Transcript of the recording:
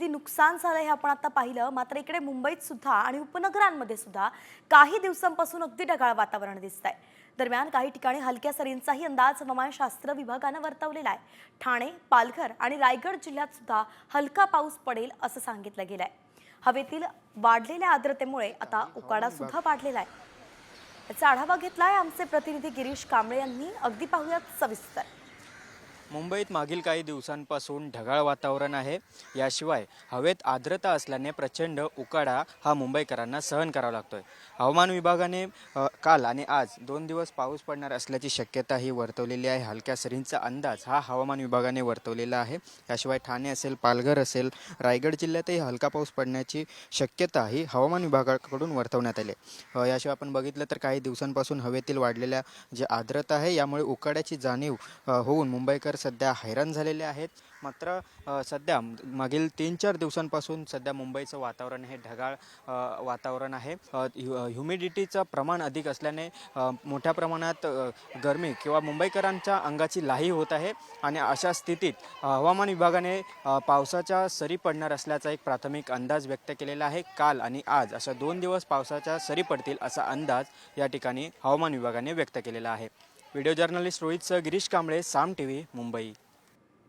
किती नुकसान झालं हे आपण आता पाहिलं. मात्र इकडे मुंबईत सुद्धा आणि उपनगरांमध्ये सुद्धा काही दिवसांपासून अगदी ढगाळ वातावरण दिसत आहे दरम्यान काही ठिकाणी हलक्या सरींचाही अंदाज हवामानशास्त्र विभागानं वर्तवलेला आहे. ठाणे पालघर आणि रायगड जिल्ह्यात सुद्धा हलका पाऊस पडेल असं सांगितलं गेलं आहे हवेतील वाढलेल्या आर्द्रतेमुळे आता उकाडा सुद्धा वाढलेला आहे. याचा आढावा घेतलाय आमचे प्रतिनिधी गिरीश कांबळे यांनी. अगदी पाहूयात सविस्तर. मुंबईत मागील काही दिवसांपासून ढगाळ वातावरण आहे. याशिवाय हवेत आर्द्रता असल्याने प्रचंड उकाडा हा मुंबईकरांना सहन करावा लागतोय. हवामान विभागाने अ, काल आणि आज दोन दिवस पाऊस पडणार असल्याची शक्यता ही वर्तवलेली आहे. हलक्या सरींचा अंदाज हा हवामान विभागाने वर्तवलेला आहे. याशिवाय ठाणे असेल पालघर असेल रायगड जिल्ह्यातही हलका पाऊस पडण्याची शक्यता ही हवामान विभागाकडून वर्तवण्यात आली आहे. अ, याशिवाय आपण बघितलं तर काही दिवसांपासून हवेतील वाढलेल्या जे आर्द्रता आहे यामुळे उकाड्याची जाणीव अ, होऊन मुंबईकर सध्या हैराण झालेले आहेत. मात्र सध्या मागील तीन चार दिवसांपासून सध्या मुंबईचं वातावरण हे ढगाळ वातावरण आहे. ह्यु- ह्युमिडिटीचं प्रमाण अधिक असल्याने मोठ्या प्रमाणात गरमी किंवा मुंबईकरांच्या अंगाची लाही होत आहे आणि अशा स्थितीत हवामान विभागाने पावसाच्या सरी पडणार असल्याचा एक प्राथमिक अंदाज व्यक्त केलेला आहे. काल आणि आज अशा दोन दिवस पावसाच्या सरी पडतील असा अंदाज या ठिकाणी हवामान विभागाने व्यक्त केलेला आहे. Video journalist Rohit Girish Kamble Saam T V Mumbai.